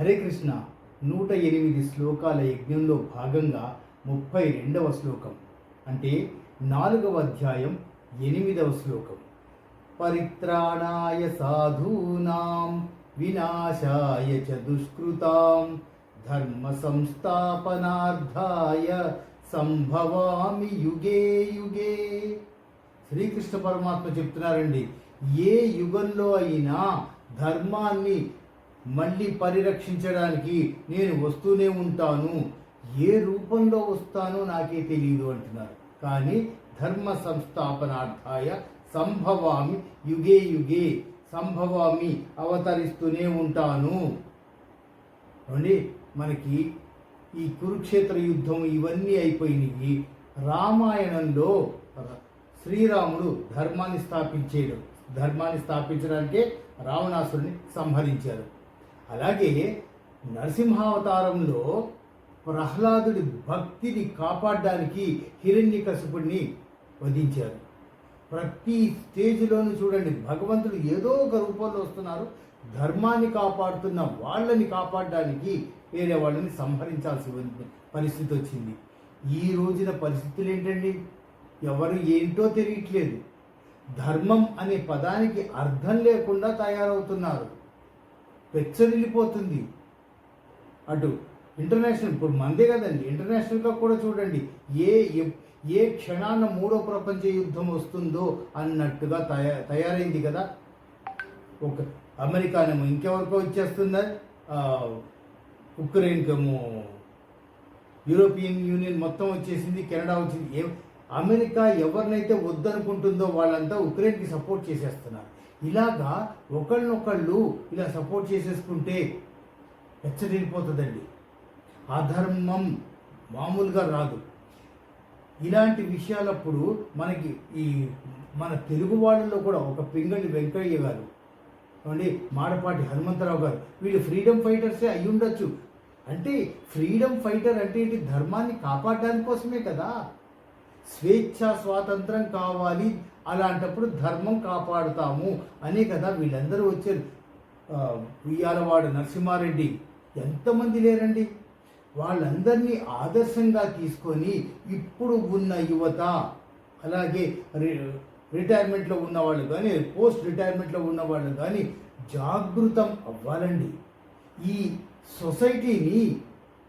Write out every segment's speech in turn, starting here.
హరే కృష్ణ నూట ఎనిమిది శ్లోకాల యజ్ఞంలో భాగంగా ముప్పై రెండవ శ్లోకం. అంటే నాలుగవ అధ్యాయం ఎనిమిదవ శ్లోకం. పరిత్రాణాయ సాధూనాం వినాశాయ చ దుష్కృతాం ధర్మ సంస్థాపనార్థాయ సంభవామి యుగే యుగే. శ్రీకృష్ణ పరమాత్మ చెప్తున్నారండి ఏ యుగంలో అయినా ధర్మాన్ని మళ్ళీ పరిరక్షించడానికి నేను వస్తూనే ఉంటాను. ఏ రూపంలో వస్తానో నాకే తెలియదు అంటున్నారు. కానీ ధర్మ సంస్థాపనార్థాయ సంభవామి యుగే యుగే సంభవామి అవతరిస్తూనే ఉంటాను. అండి మనకి ఈ కురుక్షేత్ర యుద్ధం ఇవన్నీ అయిపోయినాయి. రామాయణంలో శ్రీరాముడు ధర్మాన్ని స్థాపించేయడం. ధర్మాన్ని స్థాపించడానికే రావణాసురుని సంహరించారు. అలాగే నరసింహావతారంలో ప్రహ్లాదుడి భక్తిని కాపాడడానికి హిరణ్యకశిపుడిని వధించారు. ప్రతి స్టేజ్లోనూ చూడండి భగవంతుడు ఏదో ఒక రూపంలో వస్తున్నారు. ధర్మాన్ని కాపాడుతున్న వాళ్ళని కాపాడడానికి వేరే వాళ్ళని సంహరించాల్సి పరిస్థితి వచ్చింది. ఈ రోజున పరిస్థితులు ఏంటండి? ఎవరు ఏంటో తెలియట్లేదు. ధర్మం అనే పదానికి అర్థం లేకుండా తయారవుతున్నారు. పెచ్చరిల్లిపోతుంది. అటు ఇంటర్నేషనల్ ఇప్పుడు మందే కదండి ఇంటర్నేషనల్గా కూడా చూడండి ఏ ఏ క్షణాన మూడో ప్రపంచ యుద్ధం వస్తుందో అన్నట్టుగా తయా తయారైంది కదా. ఒక అమెరికానేమో ఇంకెవరికో వచ్చేస్తుందా ఉక్రెయిన్కేమో యూరోపియన్ యూనియన్ మొత్తం వచ్చేసింది కెనడా వచ్చింది ఏ అమెరికా ఎవరినైతే వద్దనుకుంటుందో వాళ్ళంతా ఉక్రెయిన్కి సపోర్ట్ చేసేస్తున్నారు. ఇలాగా ఒకళ్ళనొకళ్ళు ఇలా సపోర్ట్ చేసేసుకుంటే హెచ్చరిపోతుందండి అధర్మం మామూలుగా రాదు. ఇలాంటి విషయాలప్పుడు మనకి ఈ మన తెలుగు వాళ్ళలో కూడా ఒక పింగళి వెంకయ్య గారు అండి మాడపాటి హనుమంతరావు గారు వీళ్ళు ఫ్రీడమ్ ఫైటర్సే అయి ఉండొచ్చు. అంటే ఫ్రీడమ్ ఫైటర్ అంటే ఏంటి? ధర్మాన్ని కాపాడడానికి కోసమే కదా. స్వేచ్ఛ స్వాతంత్రం కావాలి అలాంటప్పుడు ధర్మం కాపాడుతాము అనే కదా వీళ్ళందరూ వచ్చారు. ఉయ్యాలవాడు నరసింహారెడ్డి ఎంతమంది లేరండి? వాళ్ళందరినీ ఆదర్శంగా తీసుకొని ఇప్పుడు ఉన్న యువత అలాగే రి- రిటైర్మెంట్లో ఉన్న వాళ్ళు కానీ పోస్ట్ రిటైర్మెంట్లో ఉన్న వాళ్ళు కానీ జాగృతం అవ్వాలండి. ఈ సొసైటీని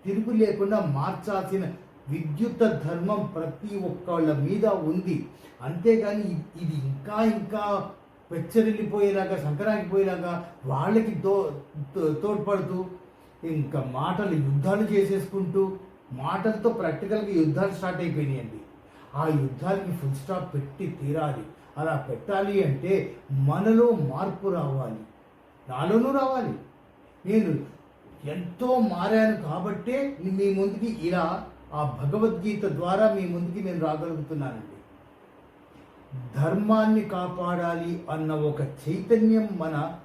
తిరుగు లేకుండా మార్చాల్సిన విద్యుత్ ధర్మం ప్రతి ఒక్కళ్ళ మీద ఉంది. అంతేగాని ఇది ఇంకా ఇంకా పెచ్చరిల్లిపోయేలాగా సంక్రాంతిపోయేలాగా వాళ్ళకి తో తో- తోడ్పడుతూ ఇంకా మాటలు యుద్ధాలు చేసేసుకుంటూ మాటలతో ప్రాక్టికల్గా యుద్ధాలు స్టార్ట్ అయిపోయినాయండి. ఆ యుద్ధాలకి ఫుల్ స్టాప్ పెట్టి తీరాలి. అలా పెట్టాలి అంటే మనలో మార్పు రావాలి. నాలోనూ రావాలి. నేను ఎంతో మారాను కాబట్టే మీ ముందుకి ఇలా ఆ భగవద్గీత ద్వారా మీ ముందుకి నేను రాగలుగుతున్నానండి. ధర్మాన్ని కాపాడాలి అన్న ఒక చైతన్యం మన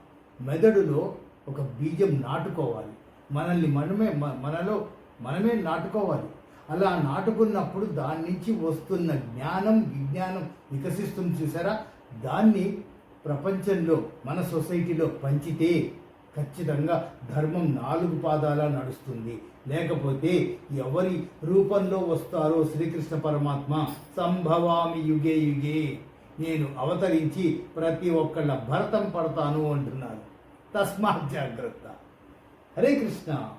మెదడులో ఒక బీజం నాటుకోవాలి. మనల్ని మనమే మనలో మనమే నాటుకోవాలి. అలా నాటుకున్నప్పుడు దాని నుంచి వస్తున్న జ్ఞానం విజ్ఞానం వికసిస్తుంది చూసారా? దాన్ని ప్రపంచంలో మన సొసైటీలో పంచితే ఖచ్చితంగా ధర్మం నాలుగు పాదాల నడుస్తుంది. లేకపోతే ఎవరి రూపంలో వస్తారో శ్రీకృష్ణ పరమాత్మ సంభవామి యుగే యుగే. నేను అవతరించి ప్రతి ఒక్కళ్ళ భరతం పడతాను అంటున్నారు. తస్మాత్ జాగ్రత్త. హరే కృష్ణ.